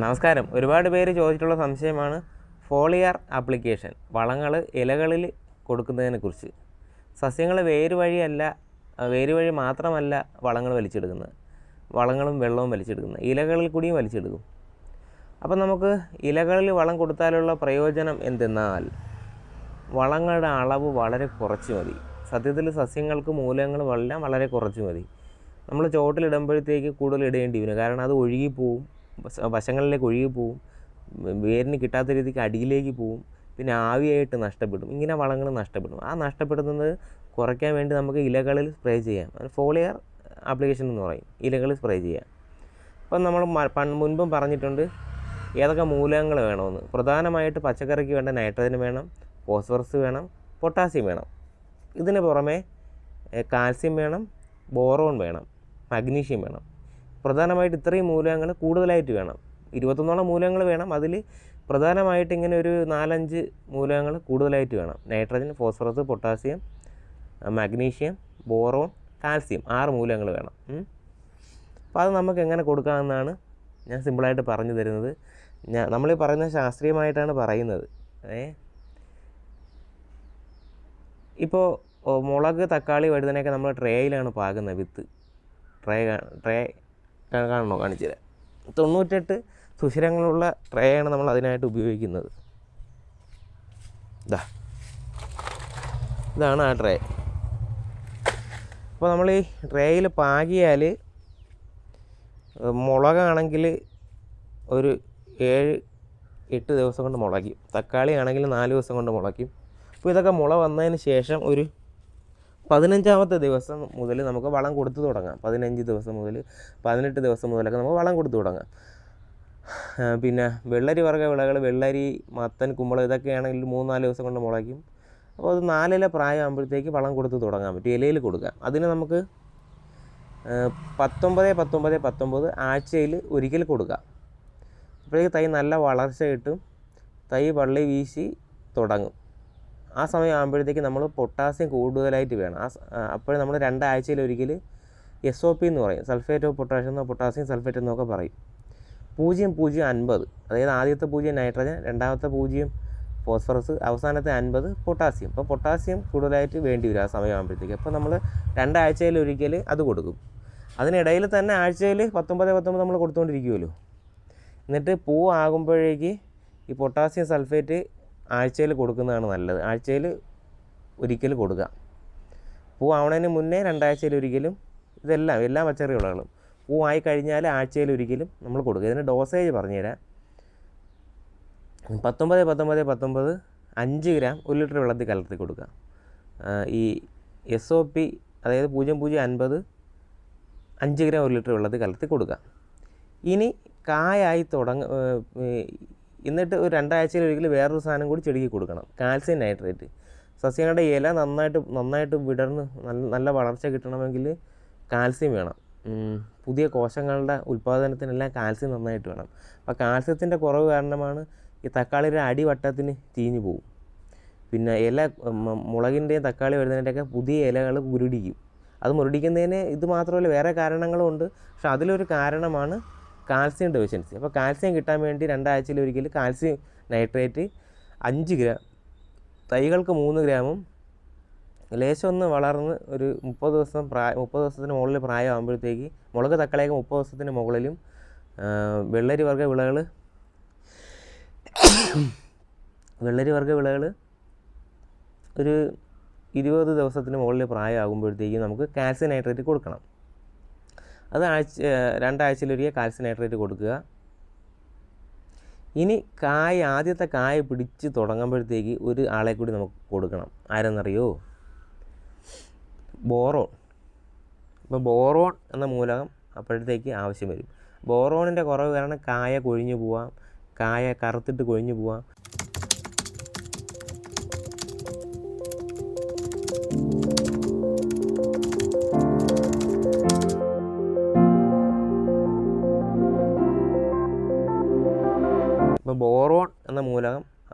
നമസ്കാരം. ഒരുപാട് പേര് ചോദിച്ചിട്ടുള്ള സംശയമാണ് ഫോളിയർ ആപ്ലിക്കേഷൻ വളങ്ങൾ ഇലകളിൽ കൊടുക്കുന്നതിനെ കുറിച്ച്. സസ്യങ്ങൾ വേര് വഴിയല്ല വേര് വഴി മാത്രമല്ല വളങ്ങൾ വലിച്ചെടുക്കുന്നത്. വളങ്ങളും വെള്ളവും വലിച്ചെടുക്കുന്നത്. ഇലകളിൽ കൂടിയും വലിച്ചെടുക്കും. അപ്പം നമുക്ക് ഇലകളിൽ വളം കൊടുത്താലുള്ള പ്രയോജനം എന്തെന്നാൽ വളങ്ങളുടെ അളവ് വളരെ കുറച്ച് മതി. സത്യത്തിൽ സസ്യങ്ങൾക്ക് മൂലങ്ങളും എല്ലാം വളരെ കുറച്ച് മതി. നമ്മൾ ചോട്ടിലിടുമ്പോഴത്തേക്ക് കൂടുതൽ ഇടേണ്ടി വരും. കാരണം അത് ഒഴുകിപ്പോവും. വശ- ഒഴുകി പോവും വേരിന് കിട്ടാത്ത രീതിക്ക് അടിയിലേക്ക് പോവും പിന്നെ ആവിയായിട്ട് നഷ്ടപ്പെടും ഇങ്ങനെ വളങ്ങൾ നഷ്ടപ്പെടും. ആ നഷ്ടപ്പെടുന്നത് കുറയ്ക്കാൻ വേണ്ടി നമുക്ക് ഇലകളിൽ സ്പ്രേ ചെയ്യാം. ഫോളിയർ ആപ്ലിക്കേഷൻ എന്ന് പറയും ഇലകളിൽ സ്പ്രേ ചെയ്യാം. അപ്പം നമ്മൾ മുൻപും പറഞ്ഞിട്ടുണ്ട് ഏതൊക്കെ മൂലകങ്ങൾ വേണമെന്ന്. പ്രധാനമായിട്ട് പച്ചക്കറിക്ക് വേണ്ട നൈട്രജൻ വേണം ഫോസ്ഫറസ് വേണം പൊട്ടാസ്യം വേണം. ഇതിന് പുറമെ കാൽസ്യം വേണം ബോറോൺ വേണം മഗ്നീഷ്യം വേണം. പ്രധാനമായിട്ട് ഇത്രയും മൂലകങ്ങൾ കൂടുതലായിട്ട് വേണം. ഇരുപത്തൊന്നോളം മൂലകങ്ങൾ വേണം. അതിൽ പ്രധാനമായിട്ട് ഇങ്ങനെ ഒരു നാലഞ്ച് മൂലകങ്ങൾ കൂടുതലായിട്ട് വേണം. Nitrogen phosphorus potassium magnesium boron calcium ആറ് മൂലകങ്ങൾ വേണം. അപ്പോൾ അത് നമുക്ക് എങ്ങനെ കൊടുക്കാമെന്നാണ് ഞാൻ സിമ്പിളായിട്ട് പറഞ്ഞു തരുന്നത്. ഞാൻ നമ്മൾ പറയുന്ന ശാസ്ത്രീയമായിട്ടാണ് പറയുന്നത്. ഏ? ഇപ്പോൾ മുളക് തക്കാളി വഴുതനയൊക്കെ നമ്മൾ ട്രേയിലാണ് പാകുന്നത് വിത്ത്. ട്രേ ട്രേ കാണണോ? കാണിച്ചു തരാം തൊണ്ണൂറ്റെട്ട് സുഷിരങ്ങളുള്ള ട്രേയാണ് നമ്മൾ അതിനായിട്ട് ഉപയോഗിക്കുന്നത്. ഇതാ ഇതാണ് ആ ട്രേ. അപ്പോൾ നമ്മൾ ഈ ട്രേയിൽ പാകിയാൽ മുളകാണെങ്കിൽ ഒരു ഏഴ് എട്ട് ദിവസം കൊണ്ട് മുളയ്ക്കും. തക്കാളി ആണെങ്കിൽ നാല് ദിവസം കൊണ്ട് മുളയ്ക്കും. അപ്പോൾ ഇതൊക്കെ മുള വന്നതിന് ശേഷം ഒരു പതിനഞ്ചാമത്തെ ദിവസം മുതൽ നമുക്ക് വളം കൊടുത്തു തുടങ്ങാം. പതിനഞ്ച് ദിവസം മുതൽ പതിനെട്ട് ദിവസം മുതലൊക്കെ നമുക്ക് വളം കൊടുത്തു തുടങ്ങാം. പിന്നെ വെള്ളരി വർഗ വിളകൾ വെള്ളരി മത്തൻ കുമ്പളം ഇതൊക്കെയാണെങ്കിൽ മൂന്ന് നാല് ദിവസം കൊണ്ട് മുളയ്ക്കും. അപ്പോൾ അത് നാലില പ്രായമാകുമ്പോഴത്തേക്ക് വളം കൊടുത്ത് തുടങ്ങാൻ പറ്റും ഇലയിൽ കൊടുക്കാം. അതിന് നമുക്ക് പത്തൊമ്പത് പത്തൊമ്പത് പത്തൊമ്പത് ആഴ്ചയിൽ ഒരിക്കൽ കൊടുക്കാം. അപ്പോഴേക്ക് തൈ നല്ല വളർച്ച കിട്ടും തൈ വള്ളി വീശി തുടങ്ങും. ആ സമയം ആകുമ്പോഴത്തേക്ക് നമ്മൾ പൊട്ടാസ്യം കൂടുതലായിട്ട് വേണം. ആ അപ്പോൾ നമ്മൾ രണ്ടാഴ്ചയിൽ ഒരിക്കൽ എസ് ഒ പി എന്ന് പറയും. സൾഫേറ്റ് ഓഫ് പൊട്ടാഷ്യം എന്നോ പൊട്ടാസ്യം സൾഫേറ്റ് എന്നൊക്കെ പറയും. പൂജ്യം പൂജ്യം അൻപത്. അതായത് ആദ്യത്തെ പൂജ്യം നൈട്രജൻ രണ്ടാമത്തെ പൂജ്യം ഫോസ്ഫറസ് അവസാനത്തെ അൻപത് പൊട്ടാസ്യം അപ്പോൾ പൊട്ടാസ്യം കൂടുതലായിട്ട് വേണ്ടി വരും ആ സമയമാകുമ്പോഴത്തേക്ക് അപ്പോൾ നമ്മൾ രണ്ടാഴ്ചയിൽ ഒരിക്കൽ അത് കൊടുക്കും. അതിനിടയിൽ തന്നെ ആഴ്ചയിൽ പത്തൊമ്പത് പത്തൊമ്പത് നമ്മൾ കൊടുത്തുകൊണ്ടിരിക്കുമല്ലോ എന്നിട്ട് പൂ ആകുമ്പോഴേക്ക് ഈ പൊട്ടാസ്യം സൾഫേറ്റ് ആഴ്ചയിൽ കൊടുക്കുന്നതാണ് നല്ലത്. ആഴ്ചയിൽ ഒരിക്കൽ കൊടുക്കുക. പൂ ആവണതിന് മുന്നേ രണ്ടാഴ്ചയിൽ ഒരിക്കലും ഇതെല്ലാം എല്ലാ പച്ചക്കറി വിളകളും പൂ ആയി കഴിഞ്ഞാൽ ആഴ്ചയിൽ ഒരിക്കലും നമ്മൾ കൊടുക്കുക. ഇതിന് ഡോസേജ് പറഞ്ഞുതരാം. പത്തൊമ്പത് പത്തൊമ്പത് പത്തൊമ്പത് അഞ്ച് ഗ്രാം ഒരു ലിറ്റർ വെള്ളത്തിൽ കലർത്തി കൊടുക്കുക. ഈ എസ് ഒ പി അതായത് പൂജ്യം പൂജ്യം അൻപത് അഞ്ച് ഗ്രാം ഒരു ലിറ്റർ വെള്ളത്തിൽ കലർത്തി കൊടുക്കുക. ഇനി കായായി തുടങ്ങ എന്നിട്ട് ഒരു രണ്ടാഴ്ചയിൽ ഒരിക്കൽ വേറൊരു സാധനം കൂടി ചെടിക്ക് കൊടുക്കണം. Calcium nitrate. സസ്യങ്ങളുടെ ഇല നന്നായിട്ട് നന്നായിട്ട് വിടർന്ന് നല്ല നല്ല വളർച്ച കിട്ടണമെങ്കിൽ കാൽസ്യം വേണം. പുതിയ കോശങ്ങളുടെ ഉൽപ്പാദനത്തിനെല്ലാം കാൽസ്യം നന്നായിട്ട് വേണം. അപ്പോൾ കാൽസ്യത്തിന്റെ കുറവ് കാരണമാണ് ഈ തക്കാളിയുടെ അടിവട്ടത്തിന് തീഞ്ഞു പോകും പിന്നെ ഇല മുളകിന്റെയും തക്കാളി വരുന്നതിന്റെയൊക്കെ പുതിയ ഇലകൾ മുരടിക്കും. അത് മുരടിക്കുന്നതിന് ഇത് മാത്രമല്ല വേറെ കാരണങ്ങളും ഉണ്ട്. പക്ഷെ അതിലൊരു കാരണമാണ് കാൽസ്യം ഡെഫിഷ്യൻസി. അപ്പോൾ കാൽസ്യം കിട്ടാൻ വേണ്ടി രണ്ടാഴ്ചയിൽ ഒരിക്കൽ കാൽസ്യം നൈട്രേറ്റ് അഞ്ച് ഗ്രാം തൈകൾക്ക് മൂന്ന് ഗ്രാമും ലേശം ഒന്ന് വളർന്ന് ഒരു മുപ്പത് ദിവസം പ്രായ മുപ്പത് ദിവസത്തിന് മുകളിൽ പ്രായമാകുമ്പോഴത്തേക്ക് മുളക് തക്കളയൊക്കെ മുപ്പത് ദിവസത്തിന് മുകളിലും വെള്ളരി വർഗ വിളകൾ വെള്ളരി വർഗ വിളകൾ ഒരു ഇരുപത് ദിവസത്തിന് മുകളിൽ പ്രായമാകുമ്പോഴത്തേക്കും നമുക്ക് കാൽസ്യം നൈട്രേറ്റ് കൊടുക്കണം. അത് ആഴ്ച രണ്ടാഴ്ചയിലൊരിക്കൽ കാൽസ്യം നൈട്രേറ്റ് കൊടുക്കുക. ഇനി കായ ആദ്യത്തെ കായ പിടിച്ച് തുടങ്ങുമ്പോഴത്തേക്ക് ഒരു ആളെ കൂടി നമുക്ക് കൊടുക്കണം. ആരെന്നറിയോ? ബോറോൺ. ഇപ്പോൾ ബോറോൺ എന്ന മൂലകം അപ്പോഴത്തേക്ക് ആവശ്യം വരും. ബോറോണിന്റെ കുറവ് കാരണം കായ കൊഴിഞ്ഞു പോവാം. കായ കറുത്തിട്ട് കൊഴിഞ്ഞു പോവാം.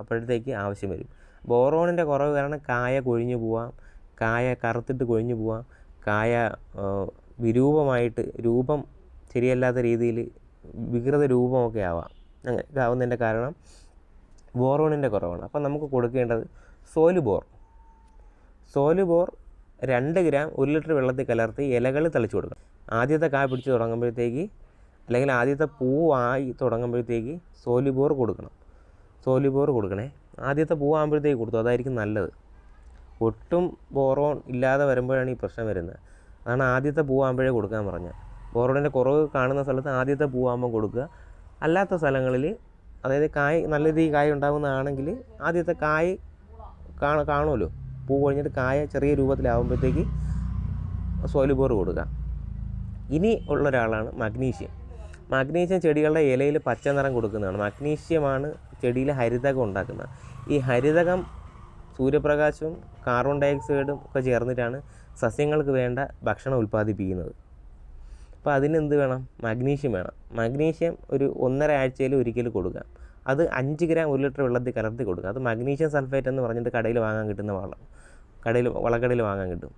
അപ്പോഴത്തേക്ക് ആവശ്യം വരും. ബോറോണിന്റെ കുറവ് കാരണം കായ കൊഴിഞ്ഞു പോവാം. കായ കറുത്തിട്ട് കൊഴിഞ്ഞു പോവാം. കായ വിരൂപമായിട്ട് രൂപം ശരിയല്ലാത്ത രീതിയിൽ വികൃത രൂപമൊക്കെ ആവാം. അങ്ങനെ ആവുന്നതിന്റെ കാരണം ബോറോണിന്റെ കുറവാണ്. അപ്പം നമുക്ക് കൊടുക്കേണ്ടത് സോലുബോർ. സോലുബോർ രണ്ട് ഗ്രാം ഒരു ലിറ്റർ വെള്ളത്തിൽ കലർത്തി ഇലകൾ തളിച്ചു കൊടുക്കണം. ആദ്യത്തെ കായ പിടിച്ച് തുടങ്ങുമ്പോഴത്തേക്ക് അല്ലെങ്കിൽ ആദ്യത്തെ പൂവായി തുടങ്ങുമ്പോഴത്തേക്ക് സോലുബോർ കൊടുക്കണം. സോലുബോർ കൊടുക്കണേ. ആദ്യത്തെ പൂവാകുമ്പോഴത്തേക്ക് കൊടുത്തു. അതായിരിക്കും നല്ലത്. ഒട്ടും ബോറോൺ ഇല്ലാതെ വരുമ്പോഴാണ് ഈ പ്രശ്നം വരുന്നത്. അതാണ് ആദ്യത്തെ പൂവാകുമ്പോഴേ കൊടുക്കാൻ പറഞ്ഞത്. ബോറോണിന്റെ കുറവ് കാണുന്ന സ്ഥലത്ത് ആദ്യത്തെ പൂവാകുമ്പോൾ കൊടുക്കുക. അല്ലാത്ത സ്ഥലങ്ങളിൽ അതായത് കായ് നല്ല രീതിയിൽ കായ ഉണ്ടാകുന്നതാണെങ്കിൽ ആദ്യത്തെ കായ് കാണ കാണുമല്ലോ. പൂ കഴിഞ്ഞിട്ട് കായ ചെറിയ രൂപത്തിലാവുമ്പോഴത്തേക്ക് സോലുബോർ കൊടുക്കുക. ഇനി ഉള്ള ഒരാളാണ് മഗ്നീഷ്യം. മഗ്നീഷ്യം ചെടികളുടെ ഇലയിൽ പച്ച നിറം കൊടുക്കുന്നതാണ്. മഗ്നീഷ്യമാണ് ചെടിയിൽ ഹരിതകം ഉണ്ടാക്കുന്നത്. ഈ ഹരിതകം സൂര്യപ്രകാശവും കാർബൺ ഡയോക്സൈഡും ഒക്കെ ചേർന്നിട്ടാണ് സസ്യങ്ങൾക്ക് വേണ്ട ഭക്ഷണം ഉൽപ്പാദിപ്പിക്കുന്നത്. അപ്പോൾ അതിനെന്ത് വേണം? മഗ്നീഷ്യം വേണം. മഗ്നീഷ്യം ഒരു ഒന്നര ആഴ്ചയിൽ ഒരിക്കൽ കൊടുക്കാം അത് അഞ്ച് ഗ്രാം ഒരു ലിറ്റർ വെള്ളത്തിൽ കലർത്തി കൊടുക്കുക. അത് മഗ്നീഷ്യം സൾഫേറ്റ് എന്ന് പറഞ്ഞിട്ട് കടയിൽ വാങ്ങാൻ കിട്ടുന്ന വളം. കടയിൽ വളക്കടയിൽ വാങ്ങാൻ കിട്ടും.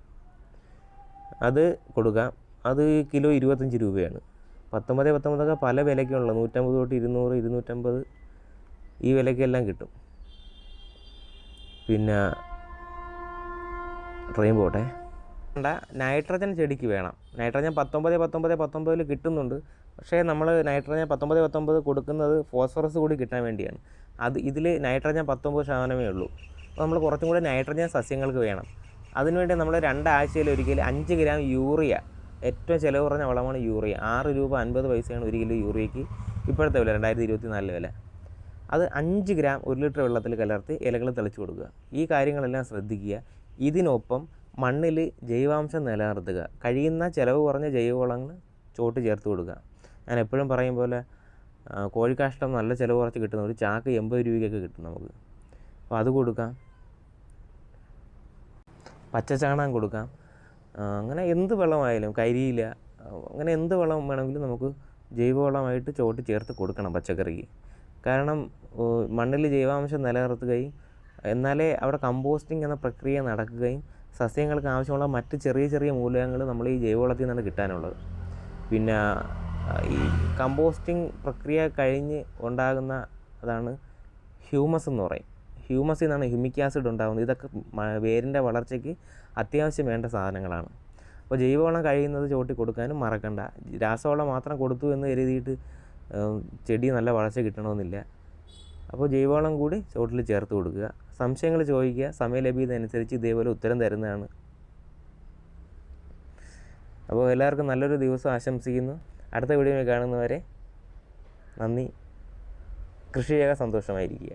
അത് കൊടുക്കാം അത് കിലോ ഇരുപത്തഞ്ച് രൂപയാണ്. പത്തൊമ്പത് പത്തൊമ്പതൊക്കെ പല വിലയ്ക്കുള്ള നൂറ്റമ്പത് തൊട്ട് ഇരുന്നൂറ് ഇരുന്നൂറ്റമ്പത് ഈ വിലയ്ക്കെല്ലാം കിട്ടും. പിന്നെ ട്രെയിൻ പോട്ടെ. നൈട്രജൻ ചെടിക്ക് വേണം. നൈട്രജൻ പത്തൊമ്പത് പത്തൊമ്പത് പത്തൊമ്പതിൽ കിട്ടുന്നുണ്ട്. പക്ഷേ നമ്മൾ നൈട്രജൻ പത്തൊമ്പത് പത്തൊമ്പത് കൊടുക്കുന്നത് ഫോസ്ഫറസ് കൂടി കിട്ടാൻ വേണ്ടിയാണ്. അത് ഇതിൽ നൈട്രജൻ പത്തൊമ്പത് ശതമാനമേ ഉള്ളൂ. അപ്പോൾ നമ്മൾ കുറച്ചും കൂടി നൈട്രജൻ സസ്യങ്ങൾക്ക് വേണം. അതിനുവേണ്ടി നമ്മൾ രണ്ടാഴ്ചയിൽ ഒരിക്കൽ അഞ്ച് ഗ്രാം യൂറിയ ഏറ്റവും ചിലവ് കുറഞ്ഞ വളമാണ് യൂറിയ. ആറ് രൂപ അൻപത് പൈസയാണ് ഒരു കിലോ യൂറിയയ്ക്ക് ഇപ്പോഴത്തെ വില രണ്ടായിരത്തി ഇരുപത്തി നാലിലെ വില. അത് അഞ്ച് ഗ്രാം ഒരു ലിറ്റർ വെള്ളത്തിൽ കലർത്തി ഇലകൾ തെളിച്ചു കൊടുക്കുക. ഈ കാര്യങ്ങളെല്ലാം ശ്രദ്ധിക്കുക. ഇതിനൊപ്പം മണ്ണിൽ ജൈവാംശം നിലനിർത്തുക. കഴിയുന്ന ചിലവ് കുറഞ്ഞ ജൈവവളങ്ങൾ ചോട്ട് ചേർത്ത് കൊടുക്കുക. ഞാൻ എപ്പോഴും പറയും പോലെ കോഴിക്കാഷ്ടം നല്ല ചിലവ് കുറച്ച് കിട്ടുന്ന ഒരു ചാക്ക് എൺപത് രൂപയ്ക്കൊക്കെ കിട്ടും നമുക്ക്. അപ്പോൾ അത് കൊടുക്കാം. പച്ച ചാണകം കൊടുക്കാം അങ്ങനെ എന്ത് വെള്ളമായാലും കരിയില അങ്ങനെ എന്ത് വെള്ളം വേണമെങ്കിലും നമുക്ക് ജൈവവളമായിട്ട് ചോട്ട് ചേർത്ത് കൊടുക്കണം പച്ചക്കറിക്ക്. കാരണം മണ്ണിൽ ജൈവാംശം നിലനിർത്തുകയും എന്നാലേ അവിടെ കമ്പോസ്റ്റിംഗ് എന്ന പ്രക്രിയ നടക്കുകയും സസ്യങ്ങൾക്ക് ആവശ്യമുള്ള മറ്റ് ചെറിയ ചെറിയ മൂലകങ്ങൾ നമ്മൾ ഈ ജൈവവളത്തിൽ നിന്നാണ് കിട്ടാനുള്ളത്. പിന്നെ ഈ കമ്പോസ്റ്റിംഗ് പ്രക്രിയ കഴിഞ്ഞ് ഉണ്ടാകുന്ന അതാണ് ഹ്യൂമസ് എന്ന് പറയും. ഹ്യൂമസിൽ നിന്നാണ് ഹ്യൂമിക് ആസിഡ് ഉണ്ടാകുന്നത്. ഇതൊക്കെ വേരിന്റെ വളർച്ചയ്ക്ക് അത്യാവശ്യം വേണ്ട സാധനങ്ങളാണ്. അപ്പോൾ ജൈവവളം കഴിയുന്നത് ചോട്ടി കൊടുക്കാനും മറക്കണ്ട. രാസവളം മാത്രം കൊടുത്തു എന്ന് കരുതിയിട്ട് ചെടി നല്ല വളർച്ച കിട്ടണമെന്നില്ല. അപ്പോൾ ജൈവവളം കൂടി ചോട്ടിൽ ചേർത്ത് കൊടുക്കുക. സംശയങ്ങൾ ചോദിക്കുക. സമയലഭ്യത അനുസരിച്ച് ഇതേപോലെ ഉത്തരം തരുന്നതാണ്. അപ്പോൾ എല്ലാവർക്കും നല്ലൊരു ദിവസം ആശംസിക്കുന്നു. അടുത്ത വീഡിയോ കാണുന്നവരെ നന്ദി. കൃഷി ചെയ്യുക സന്തോഷമായിരിക്കുക.